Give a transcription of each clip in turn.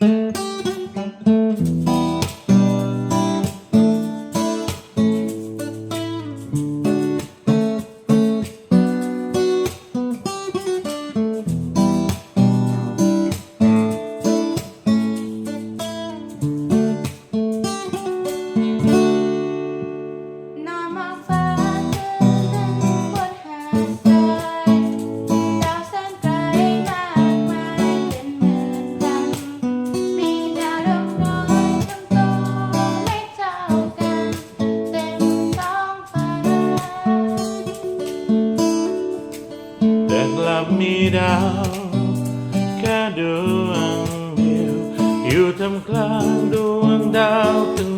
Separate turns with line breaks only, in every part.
Mm-hmm. up me down แค่ดวงเดียวอยู่ทำก
ลางดวงดาวทั้ง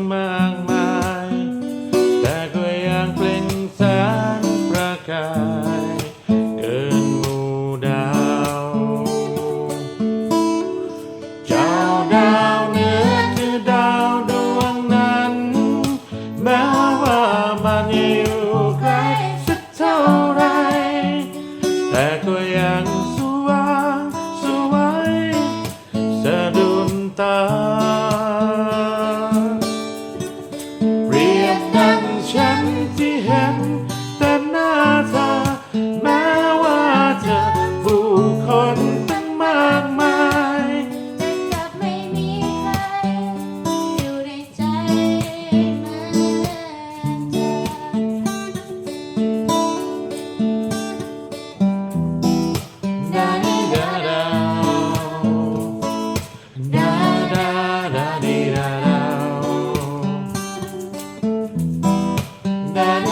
and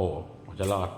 โผล่จะรอด